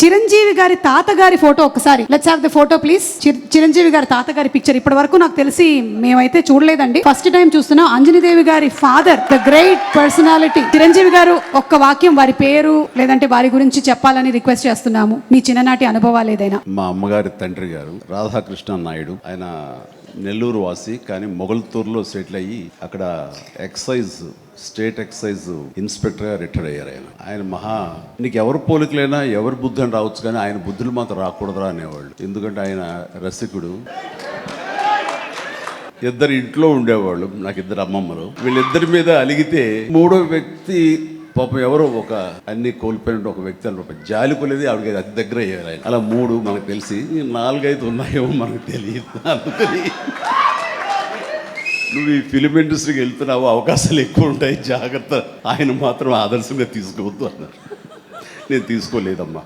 చిరంజీవి గారి తాతగారి ఫోటో ఒకసారి. Let's have the photo please Chiranjeevi గారి తాతగారి పిక్చర్ ఇప్పటి వరకు నాకు తెలిసి మేమైతే చూడలేదండి. ఫస్ట్ టైం చూస్తున్నాం అంజనీదేవి గారి father the great personality Chiranjeevi garu ఒక్క వాక్యం వారి పేరు లేదంటే వారి గురించి చెప్పాలని రిక్వెస్ట్ చేస్తున్నాము. మీ చిన్ననాటి అనుభవాలు ఏదైనా? మా అమ్మగారి తండ్రి గారు రాధాకృష్ణ నాయుడు ఆయన నెల్లూరు వాసి కానీ మొగల్తూరులో సెటిల్ అయ్యి అక్కడ ఎక్సైజ్ స్టేట్ ఎక్సైజ్ ఇన్స్పెక్టర్గా రిటైర్ అయ్యారు ఆయన. ఆయన మహా నీకు ఎవరు పోలికలైనా ఎవరు బుద్ధి అని రావచ్చు కానీ ఆయన బుద్ధులు మాత్రం రాకూడదురా అనేవాళ్ళు. ఎందుకంటే ఆయన రసికుడు. ఇద్దరు ఇంట్లో ఉండేవాళ్ళు నాకు ఇద్దరు అమ్మమ్మలు. వీళ్ళిద్దరి మీద అలిగితే మూడో వ్యక్తి పాపం ఎవరో ఒక అన్ని కోల్పోయిన ఒక వ్యక్తి అని ఒక జాలి ఆవిడకి అతి దగ్గర అయ్యారు ఆయన. అలా మూడు మనకు తెలిసి నాలుగైదు ఉన్నాయేమో మనకు తెలియదు. అందుకని నువ్వు ఈ ఫిలిం ఇండస్ట్రీకి వెళ్తున్నావు అవకాశాలు ఎక్కువ ఉంటాయి జాగ్రత్త. ఆయన మాత్రం ఆదర్శంగా తీసుకోవద్దు అన్నారు నేను తీసుకోలేదమ్మా.